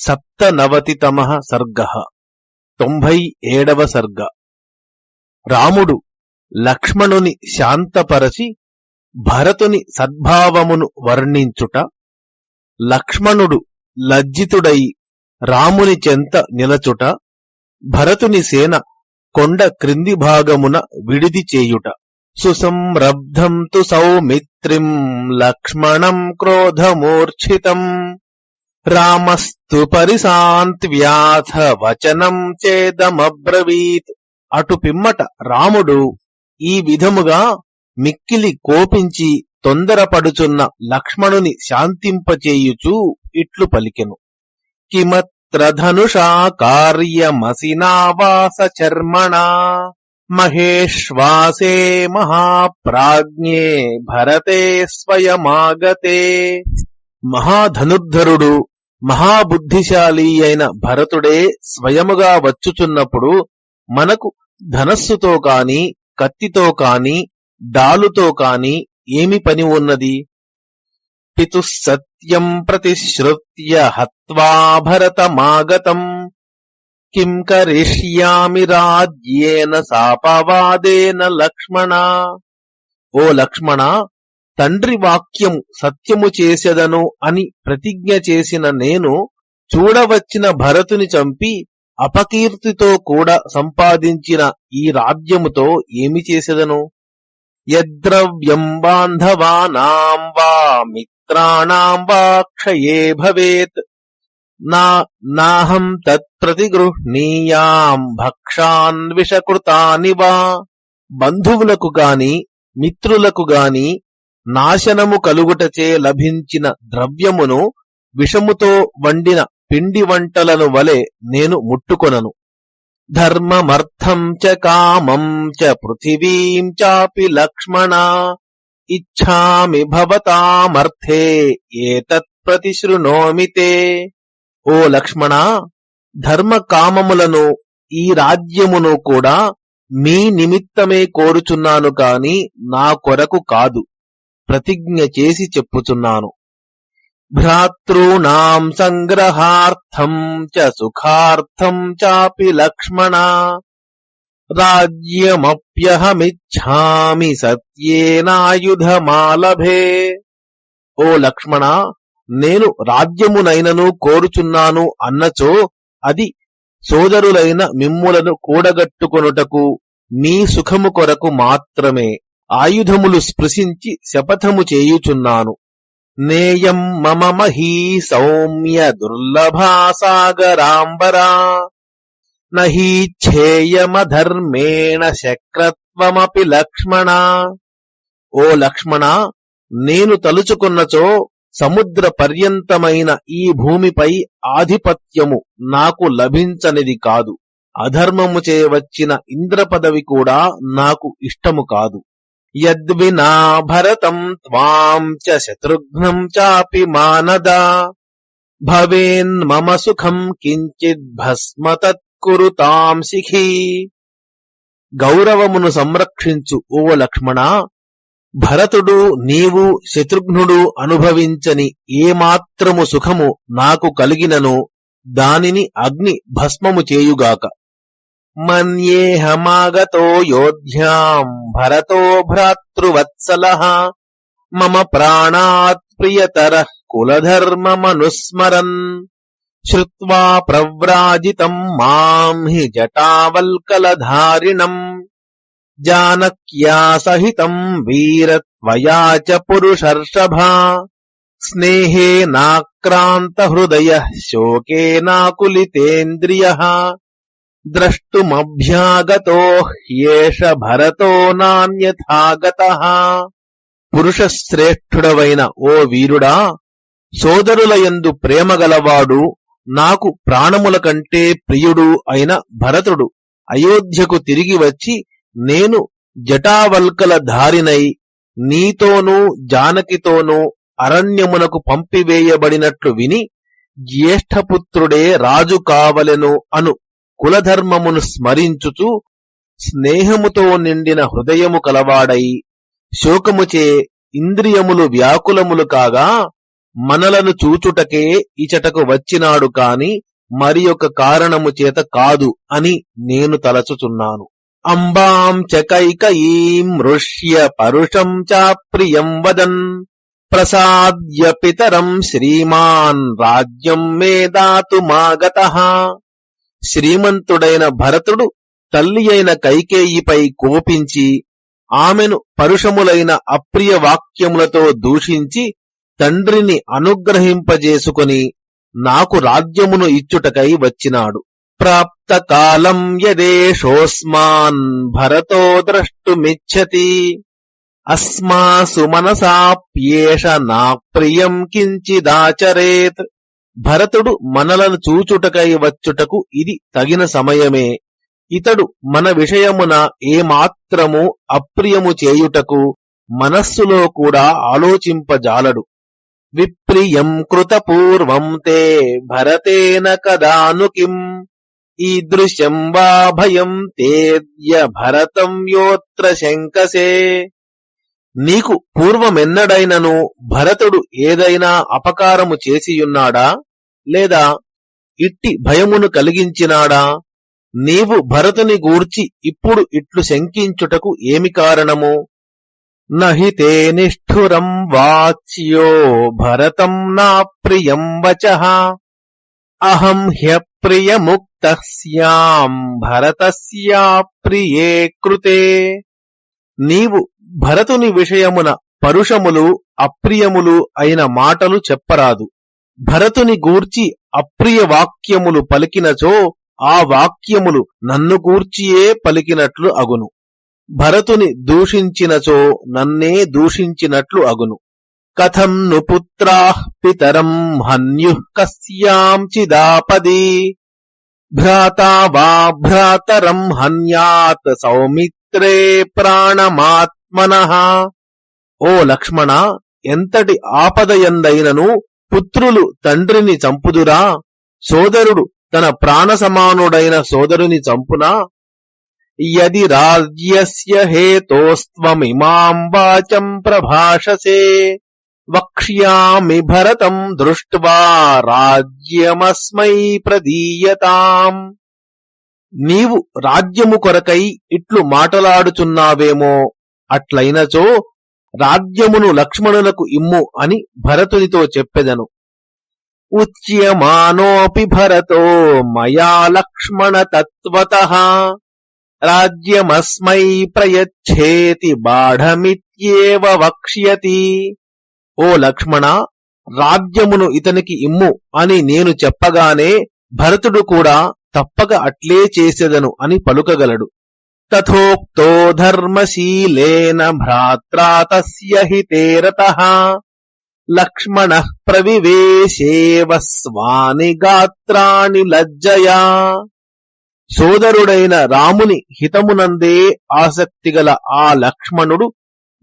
సప్తనవతితమ సర్గ. తొంభై ఏడవ సర్గ. రాముడు లక్ష్మణుని శాంతపరచి భరతుని సద్భావమును వర్ణించుట లక్ష్మణుడు లజ్జితుడై రాముని చెంత నిలచుట భరతుని సేన కొండ క్రింది భాగమున విడిది చేయుట. సుసంరబ్ధం తు సౌమిత్రిం లక్ష్మణం క్రోధమూర్ఛితం. రామస్తు పరిశాంత్వ్యాథ వచనం చేదమబ్రవీత్. అటు పిమ్మట రాముడు ఈ విధముగా మిక్కిలి కోపించి తొందరపడుచున్న లక్ష్మణుని శాంతింపచేయుచూ ఇట్లు పలికెను. కిమత్ర ధనుషా కార్యమసినావాస చర్మణా. మహేశ్వాసే మహాప్రాజ్ఞే భరతే స్వయమాగతే. మహాధనుర్ధరుడు మహాబుద్ధిశాలి అయిన భరతుడే స్వయముగా వచ్చుచున్నప్పుడు మనకు ధనస్సుతో కాని కత్తితో కాని డాలుతో కాని ఏమి పని ఉన్నది? పితు సత్యం ప్రతిశ్రుత్య హత్వా భరతమాగతం. కిం కరిష్యామి రాజ్యేన సాపవాదేన లక్ష్మణ. ఓ లక్ష్మణ తండ్రి వాక్యం సత్యము చేసెదను అని ప్రతిజ్ఞ చేసిన నేను చూడవచ్చిన భరతుని చంపి అపకీర్తితో కూడా సంపాదించిన ఈ రాజ్యముతో ఏమి చేసెదను? యద్రవ్యం బాంధవానాం వా మిత్రాణాం వా క్షయే భవేత్. నా నాహం తత్ప్రతిగృహ్ణీయాం భక్షాన్విషకృతాని వా. బంధువులకు గాని మిత్రులకు గాని నాశనము కలుగుటచే లభించిన ద్రవ్యమును విషముతో వండిన పిండి వంటలను వలె నేను ముట్టుకొనను. ధర్మమర్థం చ కామం చ పృథివీం చాపి లక్ష్మణ ఇచ్ఛామి భవతామర్థే ఏతత్ ప్రతిశృణోమితే ఓ లక్ష్మణ ధర్మ కామములను ఈ రాజ్యమును కూడా మీ నిమిత్తమే కోరుచున్నాను కాని నా కొరకు కాదు. ప్రతిజ్ఞ చేసి చెప్పుచున్నాను. భ్రాతృణాం సంగ్రహార్థం చ సుఖార్థం చాపి లక్ష్మణ. రాజ్యమప్యహమిచ్ఛామి సత్యేనాయుధమాలభే. ఓ లక్ష్మణ నేను రాజ్యమునైనను కోరుచున్నాను అన్నచో అది సోదరులైన మిమ్ములను కూడగట్టుకొనుటకు మీ సుఖము కొరకు మాత్రమే. ఆయుధములు స్పృశించి శపథము చేయుచున్నాను. నేయం మమ మహీ సౌమ్య దుర్లభా సాగరాంబరా నహీచ్ఛేయమధర్మేణ శక్రత్వమపి లక్ష్మణ. ఓ లక్ష్మణ నేను తలుచుకున్నచో సముద్ర పర్యంతమైన ఈ భూమిపై ఆధిపత్యము నాకు లభించనిది కాదు. అధర్మము చేయవచ్చిన ఇంద్ర పదవి కూడా నాకు ఇష్టము కాదు. యద్వినా భరతం త్వాం చ శత్రుఘ్నం చాపి మానదా. భవేన్ మమ సుఖం కించిద్ భస్మ తత్కురుతాం శిఖీ. గౌరవమును సంరక్షించు ఓ లక్ష్మణ భరతుడు నీవు శత్రుఘ్నుడు అనుభవించని ఏమాత్రము సుఖము నాకు కలిగినను దానిని అగ్ని భస్మము చేయుగాక. మన్యేహమాగతో యోధ్యాం భరతో భ్రాతృవత్సల మమ ప్రాణాత్ ప్రియతర కులధర్మమనుస్మరన్ శ్రుత్వా ప్రవ్రాజితం మాం హి జటావల్కలధారిణం జానక్యా సహితం వీరత్వయా చ పురుషర్షభా స్నేహేనాక్రాంత హృదయ శోకేనాకులితేంద్రియ ద్రష్టుమభ్యాగతో హ్యేష భరతో నాణ్యథాగత పురుషశ్రేష్ఠుడవైన ఓ వీరుడా సోదరులయందు ప్రేమగలవాడు నాకు ప్రాణముల కంటే ప్రియుడు అయిన భరతుడు. అయోధ్యకు తిరిగి వచ్చి నేను జటావల్కల ధారినై నీతోనూ జానకితోనూ అరణ్యమునకు పంపివేయబడినట్లు విని జ్యేష్ఠపుత్రుడే రాజు కావలెను అను కులధర్మమును స్మరించుచు స్నేహముతో నిండిన హృదయము కలవాడై శోకముచే ఇంద్రియములు వ్యాకులములు కాగా మనలను చూచుటకే ఇచటకు వచ్చినాడు కాని మరి ఒక కారణము చేత కాదు అని నేను తలచుచున్నాను. అంబాం చకైకయీం ఋష్య పరుషం చాప్రియం వదన్ ప్రసాద్య పితరం శ్రీమాన్ రాజ్యం మే దాతుమాగత శ్రీమంతుడైన భరతుడు తల్లి అయిన కైకేయిపై కోపించి ఆమెను పరుషములైన అప్రియ వాక్యములతో దూషించి తండ్రిని అనుగ్రహింపజేసుకుని నాకు రాజ్యమును ఇచ్చుటకై వచ్చినాడు. ప్రాప్త కాలం యదేషోస్మాన్ భరతో ద్రష్టుమిచ్చతి. అస్మాసు మనసాప్యేష నా ప్రియం కించిదాచరేత్. భరతుడు మనలను చూచుటకై వచ్చుటకు ఇది తగిన సమయమే. ఇతడు మన విషయమున ఏమాత్రము అప్రియము చేయుటకు మనస్సులో కూడా ఆలోచింపజాలడు. విప్రియం కృతపూర్వం తే భరతేన కదాను కిం ఈదృశ్యం వా భయం తేద్య భరతం యోత్ర శంకసే. నీకు పూర్వమెన్నడైనను భరతుడు ఏదైనా అపకారము చేసియున్నాడా? లేదా ఇట్టి భయమును కలిగించినాడా? నీవు భరతుని గూర్చి ఇప్పుడు ఇట్లు శంకించుటకు ఏమి కారణము? నహితే నిష్ఠురం వాచ్యో భరతం నా ప్రియం వచ. అహం హ్యప్రియముక్త సమ్ భరతస్యా ప్రియే కృతే. నీవు భరతుని విషయమున పరుషములు అప్రియములు అయిన మాటలు చెప్పరాదు. భరతుని గూర్చి అప్రియ వాక్యములు పలికినచో ఆ వాక్యములు నన్ను గూర్చియే పలికినట్లు అగును. భరతుని దూషించినచో నన్నే దూషించినట్లు అగును. కథం ను పుత్రా పితరం హన్యు కస్యాంచిదాపది భ్రాతా వా భ్రాతరం హన్యాత్ సౌమిత్రే ప్రాణమాత్మన. ఓ లక్ష్మణ ఎంతటి ఆపదయందైనను పుత్రులు తండ్రిని చంపుదురా? సోదరుడు తన ప్రాణ సమానుడైన సోదరుని చంపునా? యది రాజ్యస్య హేతోస్త్వమిమాం వాచం ప్రభాషసే. వక్ష్యామి భరతం దృష్ట్వా రాజ్యమస్మై ప్రదీయతాం. నీవు రాజ్యము కొరకై ఇట్లు మాటలాడుచున్నావేమో? అట్లైనచో రాజ్యమును లక్ష్మణునకు ఇమ్ము అని భరతునితో చెప్పెదను. ఉచ్యమానోపి భరతో మయా లక్ష్మణ తత్వత. రాజ్యమస్మై ప్రయచ్చేతి బాఢమిత్యేవ వక్ష్యతి. ఓ లక్ష్మణ రాజ్యమును ఇతనికి ఇమ్ము అని నేను చెప్పగానే భరతుడు కూడా తప్పక అట్లే చేసేదను అని పలుకగలడు. తథోక్తో ధర్మశీలేన భ్రాత్రా తస్య హితేరత లక్ష్మణ ప్రవివేశేవ స్వాని గాత్రాని లజ్జయా. సోదరుడైన రాముని హితమునందే ఆసక్తిగల ఆ లక్ష్మణుడు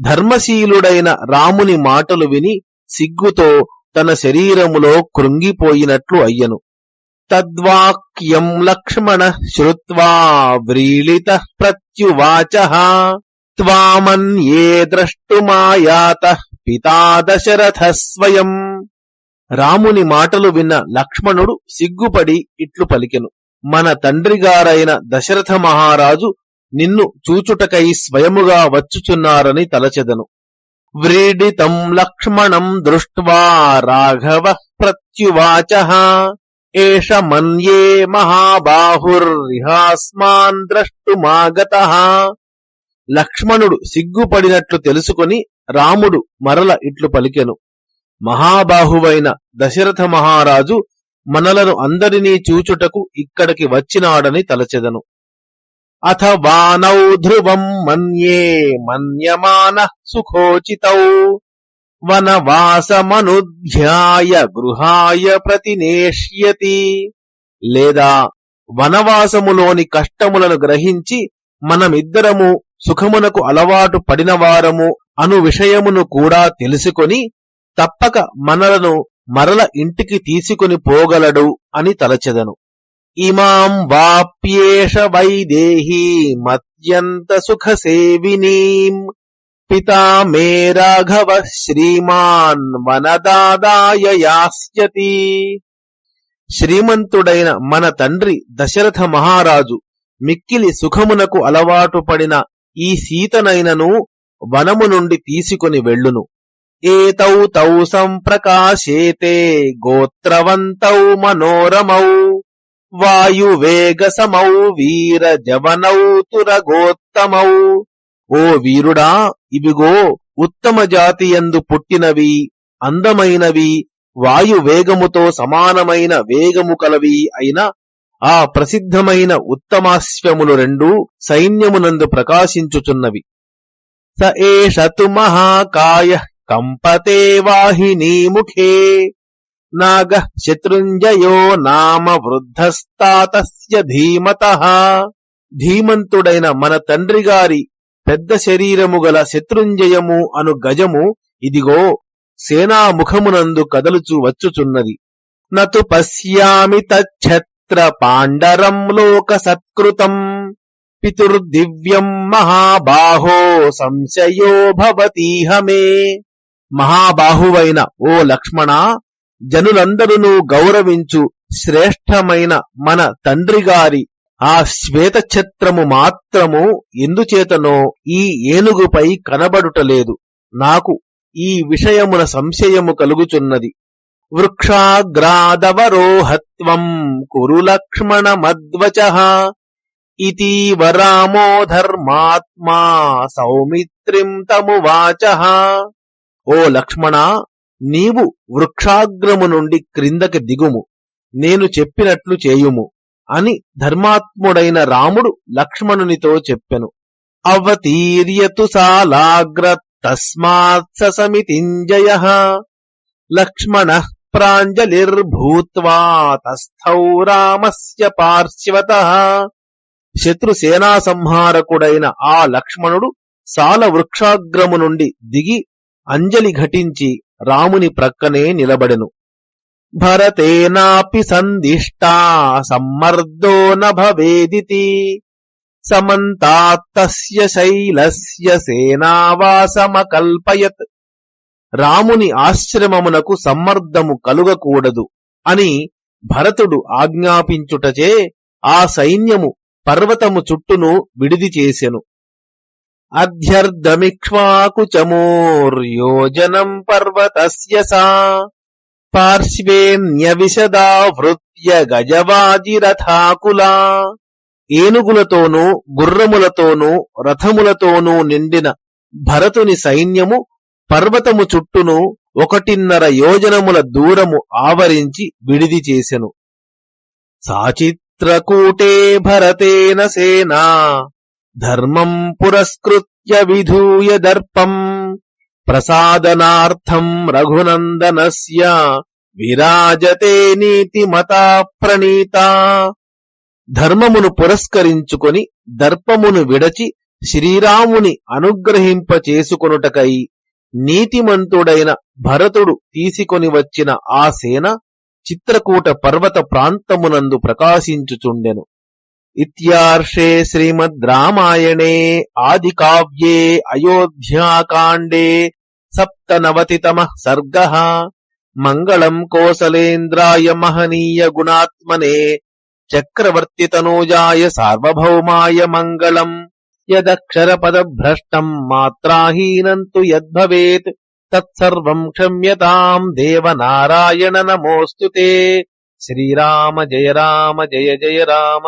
ధర్మశీలుడైన రాముని మాటలు విని సిగ్గుతో తన శరీరములో కృంగిపోయినట్లు అయ్యను. తద్వాక్యం లక్ష్మణ శ్రుత్వా వ్రీళిత ప్రత్యువాచ త్వామన్యే ద్రష్టుమాయాత పితా దశరథ స్వయం రాముని మాటలు విన్న లక్ష్మణుడు సిగ్గుపడి ఇట్లు పలికెను. మన తండ్రిగారైన దశరథ మహారాజు నిన్ను చూచుటకై స్వయముగా వచ్చుచున్నారని తలచెదను. వ్రీడితం లక్ష్మణం దృష్ట్వా రాఘవ ప్రత్యువాచ। ఏష మన్యే మహాబాహుర్రిహాస్మాన్ ద్రష్టుమాగత లక్ష్మణుడు సిగ్గుపడినట్లు తెలుసుకుని రాముడు మరల ఇట్లు పలికెను. మహాబాహువైన దశరథ మహారాజు మనలను అందరినీ చూచుటకు ఇక్కడికి వచ్చినాడని తలచెదను. అథ వానౌ ధ్రువం మన్యే మన్యమాన సుఖోచితౌ. వనవాసమనుధ్యాయ గృహాయ ప్రతినేష్యతి. లేదా వనవాసములోని కష్టములను గ్రహించి మనమిద్దరము సుఖమునకు అలవాటు పడినవారము అను విషయమును కూడా తెలుసుకొని తప్పక మనలను మరల ఇంటికి తీసుకుని పోగలడు అని తలచెదను. ఇమాం వాప్యేష వైదేహీ మత్యంత సుఖ సేవినీం పితా మే రాఘవ శ్రీమాన్ వనదాదాయ యాస్యతి శ్రీమంతుడైన మన తండ్రి దశరథ మహారాజు మిక్కిలి సుఖమునకు అలవాటు పడిన ఈ సీతనైనను వనము నుండి తీసుకుని వెళ్ళును. ఏతౌ తౌ సంప్రకాశేతే గోత్రవంతౌ మనోరమౌ వాయువేగసమౌ వీర జవనౌ తురగోత్తమౌ ఓ వీరుడా ఇవిగో ఉత్తమ జాతియందు పుట్టినవి అందమైనవి వాయు వేగముతో సమానమైన వేగము కలవి అయిన ఆ ప్రసిద్ధమైన ఉత్తమాశ్వములు రెండు సైన్యమునందు ప్రకాశించుచున్నవి. స ఏషతు మహాకాయ కంపతే వాహినీముఖే నాగ శత్రుంజయో నామ వృద్ధస్తాతస్య ధీమత. ధీమంతుడైన మన తండ్రి గారి పెద్ద శరీరము గల శత్రుంజయము అను గజము ఇదిగో సేనాముఖమునందు కదలుచు వచ్చుచున్నది. నతు పశ్యామి తచ్చత్ర పాండరం లోక సత్కృతం పితుర్దివ్యం మహాబాహో సంశయో భవతీహమే మహాబాహువైన ఓ లక్ష్మణ జనులందరూ గౌరవించు శ్రేష్టమైన మన తండ్రిగారి ఆ శ్వేతఛత్రము మాత్రము ఎందుచేతనో ఈ ఏనుగుపై కనబడుటలేదు. నాకు ఈ విషయమున సంశయము కలుగుచున్నది. వృక్షాగ్రాదవరోహత్వం కురు లక్ష్మణ మద్వచ ఇతీవ రామో ధర్మాత్మా సౌమిత్రిం తమువాచ ఓ లక్ష్మణ నీవు వృక్షాగ్రము నుండి క్రిందకి దిగుము. నేను చెప్పినట్లు చేయుము. అని ధర్మాత్ముడైన రాముడు లక్ష్మణునితో చెప్పెను. అవతీర్యతు సాలాగ్ర తస్మాత్ సమితింజయ. లక్ష్మణ ప్రాంజలిర్భూత్వా తస్థౌ రామస్య పార్శ్వత. శత్రుసేనా సంహారకుడైన ఆ లక్ష్మణుడు సాల వృక్షాగ్రము నుండి దిగి అంజలి ఘటించి రాముని ప్రక్కనే నిలబడెను. భరతేనాపి సందిష్టా సమ్మర్దో నభవేదితి సమంతాత్తస్య శైలస్య సేనావాసమకల్పయత్. రాముని ఆశ్రమమునకు సమ్మర్దము కలుగకూడదు అని భరతుడు ఆజ్ఞాపించుటచే ఆ సైన్యము పర్వతము చుట్టును విడిది చేసెను. అధ్యర్ధమిక్ష్వాకుచమోర్యోజనం పర్వతస్య సా. పార్శ్వేన్యవిశదావృత్య గజవాజిరథాకులా ఏనుగులతోనూ గుర్రములతోనూ రథములతోనూ నిండిన భరతుని సైన్యము పర్వతము చుట్టును ఒకటిన్నర యోజనముల దూరము ఆవరించి విడిది చేసెను సాచిత్రకూటే భరతేన సేనా ధర్మం పురస్కృత్య విధూయ దర్పం ప్రసాదనార్థం రఘునందనస్య విరాజతే నీతిమత ప్రణీత. ధర్మమును పురస్కరించుకొని దర్పమును విడచి శ్రీరాముని అనుగ్రహింప చేసుకొనుటకై నీతిమంతుడైన భరతుడు తీసుకొని వచ్చిన ఆ సేన చిత్రకూట పర్వత ప్రాంతమునందు ప్రకాశించుచుండెను. ఇర్షే శ్రీమద్రామాయణే ఆదికావ్యే అయోధ్యాకాండే సప్తనవతితమ సర్గ మంగళం కోసలేంద్రాయ మహనీయ గుణాత్మనే చక్రవర్తితనూజాయ సార్వభౌమాయ మంగళం యదక్షరపదభ్రష్టం మాత్రాహీనం తు యద్భవేత్ తత్సర్వం క్షమ్యతాం దేవనారాయణ నమోऽस्तु ते। श्रीराम जय राम जय जय राम।